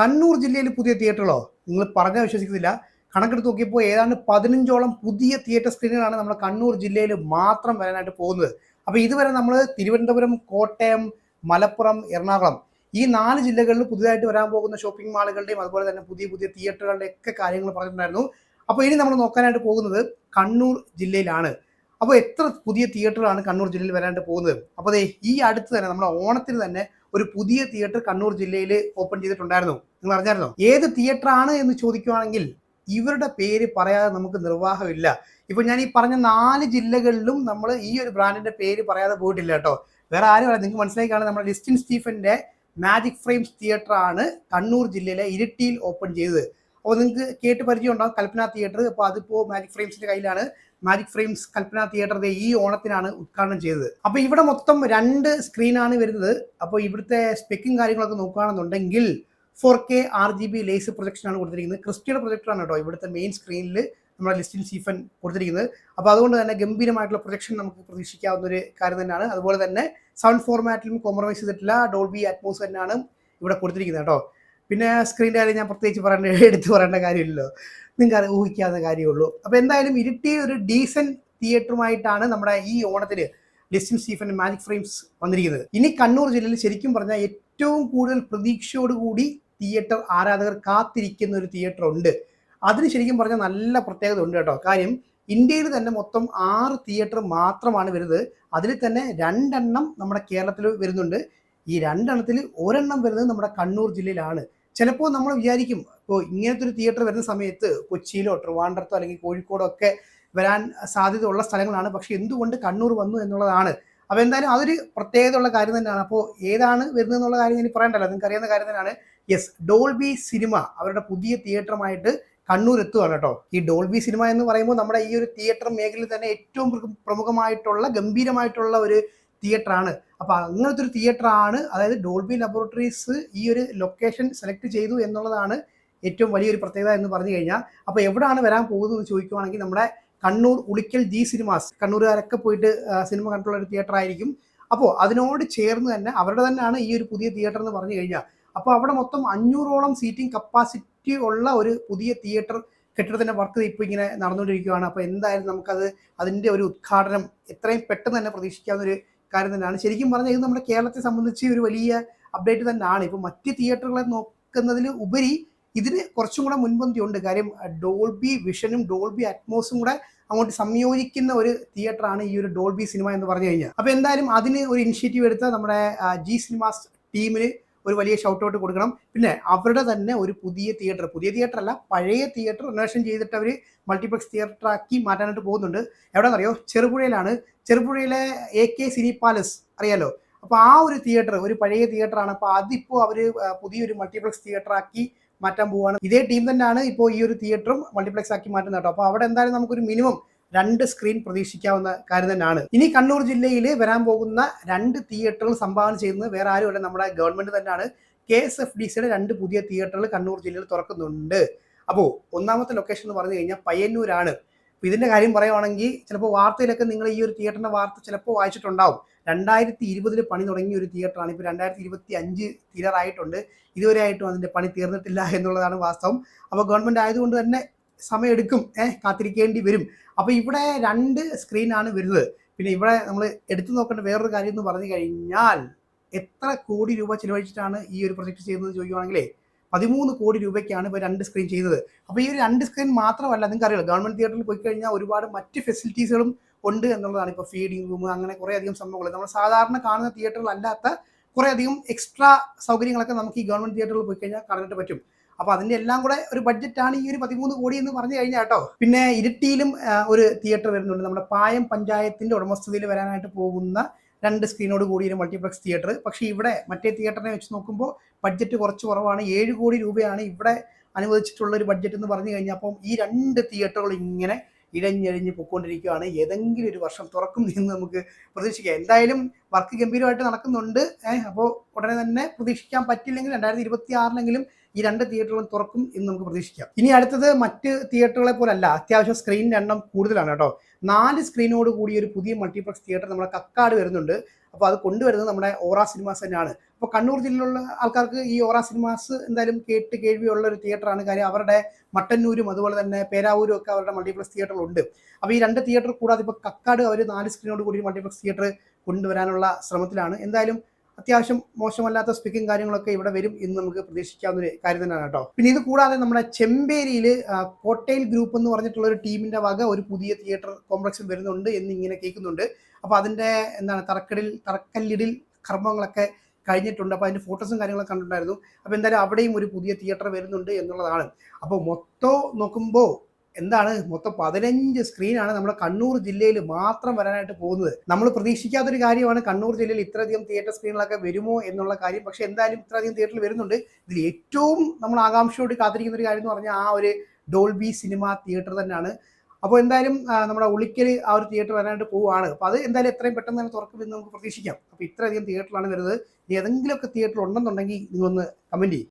കണ്ണൂർ ജില്ലയിൽ പുതിയ തിയേറ്ററുകളോ? നിങ്ങൾ പറഞ്ഞാൽ വിശ്വസിക്കുന്നില്ല കണക്കെടുത്ത് നോക്കിയപ്പോൾ ഏതാണ്ട് പതിനഞ്ചോളം പുതിയ തിയേറ്റർ സ്ക്രീനുകളാണ് നമ്മുടെ കണ്ണൂർ ജില്ലയിൽ മാത്രം വരാനായിട്ട് പോകുന്നത്. അപ്പോൾ ഇതുവരെ നമ്മൾ തിരുവനന്തപുരം കോട്ടയം മലപ്പുറം എറണാകുളം ഈ നാല് ജില്ലകളിൽ പുതിയതായിട്ട് വരാൻ പോകുന്ന ഷോപ്പിംഗ് മാളുകളുടെയും അതുപോലെ തന്നെ പുതിയ പുതിയ തിയേറ്ററുകളുടെ ഒക്കെ കാര്യങ്ങൾ പറഞ്ഞിട്ടുണ്ടായിരുന്നു. അപ്പോൾ ഇനി നമ്മൾ നോക്കാനായിട്ട് പോകുന്നത് കണ്ണൂർ ജില്ലയിലാണ്. അപ്പോൾ എത്ര പുതിയ തിയേറ്ററുകളാണ് കണ്ണൂർ ജില്ലയിൽ വരാനായിട്ട് പോകുന്നത്? അപ്പോൾ ഈ അടുത്ത് തന്നെ നമ്മുടെ ഓണത്തിന് തന്നെ ഒരു പുതിയ തിയേറ്റർ കണ്ണൂർ ജില്ലയിൽ ഓപ്പൺ ചെയ്തിട്ടുണ്ടായിരുന്നു. നിങ്ങൾ അറിഞ്ഞായിരുന്നോ ഏത് തിയേറ്റർ ആണ് എന്ന് ചോദിക്കുവാണെങ്കിൽ ഇവരുടെ പേര് പറയാതെ നമുക്ക് നിർവാഹമില്ല. ഇപ്പൊ ഞാൻ ഈ പറഞ്ഞ നാല് ജില്ലകളിലും നമ്മൾ ഈ ഒരു ബ്രാൻഡിന്റെ പേര് പറയാതെ പോയിട്ടില്ല കേട്ടോ. വേറെ ആരും പറയാം നിങ്ങൾക്ക് മനസ്സിലായി കാണാൻ നമ്മുടെ ലിസ്റ്റിൻ സ്റ്റീഫന്റെ മാജിക് ഫ്രെയിംസ് തിയേറ്റർ ആണ് കണ്ണൂർ ജില്ലയിലെ ഇരിട്ടിയിൽ ഓപ്പൺ ചെയ്തത്. അപ്പോൾ നിങ്ങൾക്ക് കേട്ട് പരിചയം ഉണ്ടാവും. കൽപ്പന തിയേറ്റർ. അപ്പോൾ അതിപ്പോൾ മാജിക് ഫ്രെയിംസിന്റെ കയ്യിലാണ് മാജിക് ഫ്രെയിംസ് കൽപ്പന തിയേറ്ററിന്റെ ഈ ഓണത്തിനാണ് ഉദ്ഘാടനം ചെയ്തത്. അപ്പോൾ ഇവിടെ മൊത്തം രണ്ട് സ്ക്രീനാണ് വരുന്നത്. അപ്പോൾ ഇവിടുത്തെ സ്പെക്കും കാര്യങ്ങളൊക്കെ നോക്കുകയാണെന്നുണ്ടെങ്കിൽ four K R G B laser പ്രൊജക്ഷനാണ് കൊടുത്തിരിക്കുന്നത്. ക്രിസ്റ്റിയുടെ പ്രൊജക്ടറാണ് കേട്ടോ ഇവിടുത്തെ മെയിൻ സ്ക്രീനിൽ നമ്മുടെ ലിസ്റ്റിൻ സീഫൻ കൊടുത്തിരിക്കുന്നത്. അപ്പോൾ അതുകൊണ്ട് തന്നെ ഗംഭീരമായിട്ടുള്ള പ്രൊജക്ഷൻ നമുക്ക് പ്രതീക്ഷിക്കാവുന്ന ഒരു കാര്യം തന്നെയാണ്. അതുപോലെ തന്നെ സൗണ്ട് ഫോർമാറ്റിലും കോംപ്രമൈസ് ചെയ്തിട്ടില്ല ഡോൾബി അറ്റ്മോസ് തന്നെയാണ് ഇവിടെ കൊടുത്തിരിക്കുന്നത് കേട്ടോ. പിന്നെ സ്ക്രീനിന്റെ കാര്യം ഞാൻ പ്രത്യേകിച്ച് പറയേണ്ട എടുത്തു പറയേണ്ട കാര്യമില്ലല്ലോ. നിങ്ങൾക്ക് ഊഹിക്കാവുന്ന കാര്യമുള്ളൂ. അപ്പോൾ എന്തായാലും ഇരുട്ടി ഒരു ഡീസന്റ് തിയേറ്ററുമായിട്ടാണ് നമ്മുടെ ഈ ഓണത്തിൽ ലിസ്റ്റിൻ സീഫൻ മാജിക് ഫ്രെയിംസ് വന്നിരിക്കുന്നത്. ഇനി കണ്ണൂർ ജില്ലയിൽ ശരിക്കും പറഞ്ഞാൽ ഏറ്റവും കൂടുതൽ പ്രതീക്ഷയോടുകൂടി തിയേറ്റർ ആരാധകർ കാത്തിരിക്കുന്ന ഒരു തിയേറ്റർ ഉണ്ട്. അതിന് ശരിക്കും പറഞ്ഞാൽ നല്ല പ്രത്യേകത ഉണ്ട് കേട്ടോ. കാര്യം ഇന്ത്യയിൽ തന്നെ മൊത്തം ആറ് തിയേറ്റർ മാത്രമാണ് വരുന്നത്. അതിൽ തന്നെ രണ്ടെണ്ണം നമ്മുടെ കേരളത്തിൽ വരുന്നുണ്ട്. ഈ രണ്ടെണ്ണത്തിൽ ഒരെണ്ണം വരുന്നത് നമ്മുടെ കണ്ണൂർ ജില്ലയിലാണ്. ചിലപ്പോൾ നമ്മൾ വിചാരിക്കും ഇപ്പോൾ ഇങ്ങനത്തെ ഒരു തിയേറ്റർ വരുന്ന സമയത്ത് കൊച്ചിയിലോ ട്രിവാൻഡ്രത്തോ അല്ലെങ്കിൽ കോഴിക്കോടോ ഒക്കെ വരാൻ സാധ്യതയുള്ള സ്ഥലങ്ങളാണ്. പക്ഷെ എന്തുകൊണ്ട് കണ്ണൂർ വന്നു എന്നുള്ളതാണ്? അപ്പോൾ എന്തായാലും അതൊരു പ്രത്യേകതയുള്ള കാര്യം തന്നെയാണ്. അപ്പോൾ ഏതാണ് വരുന്നത് എന്നുള്ള കാര്യം ഞാൻ പറയണ്ടല്ലോ. നിങ്ങൾക്ക് അറിയുന്ന കാര്യം തന്നെയാണ്. യെസ് ഡോൾബി സിനിമ അവരുടെ പുതിയ തിയേറ്ററുമായിട്ട് കണ്ണൂർ എത്തുകയാണ് കേട്ടോ. ഈ ഡോൾബി സിനിമ എന്ന് പറയുമ്പോൾ നമ്മുടെ ഈ ഒരു തിയേറ്റർ മേഖലയിൽ തന്നെ ഏറ്റവും പ്രമുഖമായിട്ടുള്ള ഗംഭീരമായിട്ടുള്ള ഒരു തിയേറ്ററാണ്. അപ്പൊ അങ്ങനത്തെ ഒരു തിയേറ്ററാണ് അതായത് ഡോൾബി ലബോറട്ടറീസ് ഈ ഒരു ലൊക്കേഷൻ സെലക്ട് ചെയ്തു എന്നുള്ളതാണ് ഏറ്റവും വലിയൊരു പ്രത്യേകത എന്ന് പറഞ്ഞു കഴിഞ്ഞാൽ. അപ്പൊ എവിടെയാണ് വരാൻ പോകുന്നത് എന്ന് ചോദിക്കുവാണെങ്കിൽ നമ്മുടെ കണ്ണൂർ ഉളിക്കൽ ജി സിനിമാസ് കണ്ണൂരുകാരൊക്കെ പോയിട്ട് സിനിമ കണ്ടിട്ടുള്ള ഒരു തിയേറ്റർ ആയിരിക്കും അപ്പോൾ അതിനോട് ചേർന്ന് തന്നെ അവരുടെ തന്നെയാണ് ഈ ഒരു പുതിയ തിയേറ്റർ എന്ന് പറഞ്ഞു കഴിഞ്ഞാൽ. അപ്പോൾ അവിടെ മൊത്തം അഞ്ഞൂറോളം സീറ്റിംഗ് കപ്പാസിറ്റി ഉള്ള ഒരു പുതിയ തിയേറ്റർ കെട്ടിടത്തിന്റെ വർക്ക് ഇപ്പോൾ ഇങ്ങനെ നടന്നുകൊണ്ടിരിക്കുകയാണ്. അപ്പോൾ എന്തായാലും നമുക്കത് അതിന്റെ ഒരു ഉദ്ഘാടനം എത്രയും പെട്ടെന്ന് തന്നെ പ്രതീക്ഷിക്കാവുന്ന ഒരു കാര്യം തന്നെയാണ്. ശരിക്കും പറഞ്ഞാൽ ഇത് നമ്മുടെ കേരളത്തെ സംബന്ധിച്ച് ഒരു വലിയ അപ്ഡേറ്റ് തന്നെയാണ്. ഇപ്പോൾ മറ്റ് തിയേറ്ററുകളെ നോക്കുന്നതിൽ ഉപരി ഇതിന് കുറച്ചും കൂടെ മുൻപന്തി ഉണ്ട്. കാര്യം ഡോൾബി വിഷനും ഡോൾബി അറ്റ്മോസും കൂടെ അങ്ങോട്ട് സംയോജിക്കുന്ന ഒരു തിയേറ്ററാണ് ഈ ഒരു ഡോൾബി സിനിമ എന്ന് പറഞ്ഞു കഴിഞ്ഞാൽ. അപ്പോൾ എന്തായാലും അതിന് ഒരു ഇനിഷ്യേറ്റീവ് എടുത്ത നമ്മുടെ ജി സിനിമാസ് ടീമിന് ഒരു വലിയ ഷൗട്ട് ഔട്ട് കൊടുക്കണം. പിന്നെ അവരുടെ തന്നെ ഒരു പുതിയ തിയേറ്റർ പുതിയ തിയേറ്റർ അല്ല പഴയ തിയേറ്റർ റിനോവേഷൻ ചെയ്തിട്ട് അവർ മൾട്ടിപ്ലക്സ് തിയേറ്റർ ആക്കി മാറ്റാനായിട്ട് പോകുന്നുണ്ട്. എവിടെയെന്നറിയോ ചെറുപുഴയിലാണ്. ചെറുപുഴയിലെ എ കെ സിനി പാലസ് അറിയാലോ? അപ്പോൾ ആ ഒരു തിയേറ്റർ ഒരു പഴയ തിയേറ്ററാണ് അപ്പോൾ അതിപ്പോൾ അവർ പുതിയൊരു മൾട്ടിപ്ലക്സ് തിയേറ്റർ ആക്കി മാറ്റാൻ പോവുകയാണ് ഇതേ ടീം തന്നെയാണ് ഇപ്പോൾ ഈ ഒരു തിയേറ്ററും മൾട്ടിപ്ലക്സ് ആക്കി മാറ്റുന്നത് കേട്ടോ. അപ്പോൾ അവിടെ എന്തായാലും നമുക്കൊരു മിനിമം രണ്ട് സ്ക്രീൻ പ്രതീക്ഷിക്കാവുന്ന കാര്യം തന്നെയാണ്. ഇനി കണ്ണൂർ ജില്ലയിൽ വരാൻ പോകുന്ന രണ്ട് തിയേറ്ററുകൾ സംഭാവന ചെയ്യുന്നത് വേറെ ആരുമല്ല നമ്മുടെ ഗവൺമെന്റ് തന്നെയാണ്. കെ എസ് എഫ് ഡി സിയുടെ രണ്ട് പുതിയ തിയേറ്ററുകൾ കണ്ണൂർ ജില്ലയിൽ തുറക്കുന്നുണ്ട്. അപ്പോൾ ഒന്നാമത്തെ ലൊക്കേഷൻ എന്ന് പറഞ്ഞു കഴിഞ്ഞാൽ പയ്യന്നൂരാണ്. ഇതിന്റെ കാര്യം പറയുവാണെങ്കിൽ ചിലപ്പോൾ വാർത്തയിലൊക്കെ നിങ്ങൾ ഈ ഒരു തിയേറ്ററിന്റെ വാർത്ത ചിലപ്പോൾ വായിച്ചിട്ടുണ്ടാവും. രണ്ടായിരത്തി ഇരുപതിൽ പണി തുടങ്ങിയ ഒരു തിയേറ്ററാണ് ഇപ്പോൾ രണ്ടായിരത്തി ഇരുപത്തി അഞ്ച് ഇതുവരെ ആയിട്ടും അതിന്റെ പണി തീർന്നിട്ടില്ല എന്നുള്ളതാണ് വാസ്തവം. അപ്പോൾ ഗവൺമെന്റ് ആയതുകൊണ്ട് തന്നെ സമയമെടുക്കും. ഏഹ് കാത്തിരിക്കേണ്ടി വരും. അപ്പോൾ ഇവിടെ രണ്ട് സ്ക്രീനാണ് വരുന്നത്. പിന്നെ ഇവിടെ നമ്മൾ എടുത്തു നോക്കേണ്ട വേറൊരു കാര്യം എന്ന് പറഞ്ഞു കഴിഞ്ഞാൽ എത്ര കോടി രൂപ ചിലവഴിച്ചിട്ടാണ് ഈ ഒരു പ്രൊജക്ട് ചെയ്യുന്നത് ചോദിക്കുവാണെങ്കിലേ പതിമൂന്ന് കോടി രൂപയ്ക്കാണ് ഇപ്പോൾ രണ്ട് സ്ക്രീൻ ചെയ്യുന്നത്. അപ്പോൾ ഈ ഒരു രണ്ട് സ്ക്രീൻ മാത്രമല്ല നിങ്ങൾക്ക് അറിയില്ല ഗവൺമെന്റ് തിയേറ്ററിൽ പോയി കഴിഞ്ഞാൽ ഒരുപാട് മറ്റ് ഫെസിലിറ്റീസുകളും ഉണ്ട് എന്നുള്ളതാണ്. ഇപ്പോൾ ഫീഡിംഗ് റൂം അങ്ങനെ കുറേ അധികം സംഭവങ്ങൾ നമ്മൾ സാധാരണ കാണുന്ന തിയേറ്ററിലല്ലാത്ത കുറേ അധികം എക്സ്ട്രാ സൗകര്യങ്ങളൊക്കെ നമുക്ക് ഈ ഗവൺമെന്റ് തിയേറ്ററിൽ പോയി കഴിഞ്ഞാൽ കാണാനായിട്ട് പറ്റും. അപ്പോൾ അതിന്റെ എല്ലാം കൂടെ ഒരു ബഡ്ജറ്റാണ് ഈ ഒരു പതിമൂന്ന് കോടി എന്ന് പറഞ്ഞു കഴിഞ്ഞാൽ കേട്ടോ പിന്നെ ഇരിട്ടിയിലും ഒരു തിയേറ്റർ വരുന്നുണ്ട്. നമ്മുടെ പായം പഞ്ചായത്തിന്റെ ഉടമസ്ഥതയിൽ വരാനായിട്ട് പോകുന്ന രണ്ട് സ്ക്രീനോട് കൂടിയ ഒരു മൾട്ടിപ്ലക്സ് തിയേറ്റർ പക്ഷേ ഇവിടെ മറ്റേ തിയേറ്ററിനെ വെച്ച് നോക്കുമ്പോൾ ബഡ്ജറ്റ് കുറച്ച് കുറവാണ്. ഏഴ് കോടി രൂപയാണ് ഇവിടെ അനുവദിച്ചിട്ടുള്ള ഒരു ബഡ്ജറ്റ് എന്ന് പറഞ്ഞു കഴിഞ്ഞാൽ അപ്പം ഈ രണ്ട് തിയേറ്ററുകൾ ഇങ്ങനെ ഇഴഞ്ഞഴിഞ്ഞ് പൊയ്ക്കൊണ്ടിരിക്കുകയാണ് ഏതെങ്കിലും ഒരു വർഷം തുറക്കും എന്ന് നമുക്ക് പ്രതീക്ഷിക്കാം. എന്തായാലും വർക്ക് ഗംഭീരമായിട്ട് നടക്കുന്നുണ്ട്. അപ്പോൾ ഉടനെ തന്നെ പ്രതീക്ഷിക്കാൻ പറ്റില്ലെങ്കിൽ രണ്ടായിരത്തി ഇരുപത്തി ആറിലെങ്കിലും ഈ രണ്ട് തിയേറ്ററുകളും തുറക്കും എന്ന് നമുക്ക് പ്രതീക്ഷിക്കാം. ഇനി അടുത്തത് മറ്റ് തിയേറ്ററുകളെ പോലല്ല അത്യാവശ്യം സ്ക്രീനിന്റെ എണ്ണം കൂടുതലാണ് കേട്ടോ. നാല് സ്ക്രീനോട് കൂടി ഒരു പുതിയ മൾട്ടിപ്ലക്സ് തിയേറ്റർ നമ്മുടെ കക്കാട് വരുന്നുണ്ട്. അപ്പോൾ അത് കൊണ്ടുവരുന്നത് നമ്മുടെ ഓറ സിനിമാസ് തന്നെയാണ്. അപ്പോൾ കണ്ണൂർ ജില്ലയിലുള്ള ആൾക്കാർക്ക് ഈ ഓറ സിനിമാസ് എന്തായാലും കേട്ട് കേൾവിയുള്ള ഒരു തിയേറ്ററാണ് കാര്യം അവരുടെ മട്ടന്നൂരും അതുപോലെ തന്നെ പേരാവൂരും ഒക്കെ അവരുടെ മൾട്ടിപ്ലക്സ് തിയേറ്ററുണ്ട് അപ്പോൾ ഈ രണ്ട് തിയേറ്റർ കൂടാതെ ഇപ്പോൾ കക്കാട് അവർ നാല് സ്ക്രീനോട് കൂടി മൾട്ടിപ്ലക്സ് തിയേറ്റർ കൊണ്ടുവരാനുള്ള ശ്രമത്തിലാണ്. എന്തായാലും അത്യാവശ്യം മോശമല്ലാത്ത സ്പീക്കിംഗ് കാര്യങ്ങളൊക്കെ ഇവിടെ വരും എന്ന് നമുക്ക് പ്രതീക്ഷിക്കാവുന്ന ഒരു കാര്യം തന്നെയാണ് കേട്ടോ. പിന്നെ ഇത് കൂടാതെ നമ്മുടെ ചെമ്പേരിയിൽ കോട്ടയിൽ ഗ്രൂപ്പ് എന്ന് പറഞ്ഞിട്ടുള്ള ഒരു ടീമിന്റെ വക ഒരു പുതിയ തിയേറ്റർ കോംപ്ലക്സ് വരുന്നുണ്ട് എന്ന് ഇങ്ങനെ കേൾക്കുന്നുണ്ട്. അപ്പോൾ അതിന്റെ എന്താണ് തറക്കടിൽ തറക്കല്ലിടിൽ കർമ്മങ്ങളൊക്കെ കഴിഞ്ഞിട്ടുണ്ട്. അപ്പോൾ അതിന്റെ ഫോട്ടോസും കാര്യങ്ങളൊക്കെ കണ്ടിട്ടുണ്ടായിരുന്നു. അപ്പോൾ എന്തായാലും അവിടെയും ഒരു പുതിയ തിയേറ്റർ വരുന്നുണ്ട് എന്നുള്ളതാണ്. അപ്പോൾ മൊത്തം നോക്കുമ്പോൾ എന്താണ്? മൊത്തം പതിനഞ്ച് സ്ക്രീനാണ് നമ്മുടെ കണ്ണൂർ ജില്ലയിൽ മാത്രം വരാനായിട്ട് പോകുന്നത്. നമ്മൾ പ്രതീക്ഷിക്കാത്തൊരു കാര്യമാണ് കണ്ണൂർ ജില്ലയിൽ ഇത്രയധികം തിയേറ്റർ സ്ക്രീനുകളൊക്കെ വരുമോ എന്നുള്ള കാര്യം. പക്ഷേ എന്തായാലും ഇത്രയധികം തിയേറ്ററിൽ വരുന്നുണ്ട്. ഇതിൽ ഏറ്റവും നമ്മൾ ആകാംക്ഷയോട് കാത്തിരിക്കുന്ന ഒരു കാര്യം എന്ന് പറഞ്ഞാൽ ആ ഒരു ഡോൾബി സിനിമ തിയേറ്റർ തന്നെയാണ്. അപ്പോൾ എന്തായാലും നമ്മുടെ ഉളിക്കൽ ആ ഒരു തിയേറ്റർ വരാനായിട്ട് പോവുകയാണ്. അപ്പോൾ അത് എന്തായാലും എത്രയും പെട്ടെന്ന് തന്നെ തുറക്കുമെന്ന് നമുക്ക് പ്രതീക്ഷിക്കാം. അപ്പോൾ ഇത്രയധികം തിയേറ്ററിലാണ് വരുന്നത്. ഇനി ഏതെങ്കിലുമൊക്കെ തിയേറ്റർ ഉണ്ടെന്നുണ്ടെങ്കിൽ നിങ്ങളൊന്ന് കമന്റ് ചെയ്യും.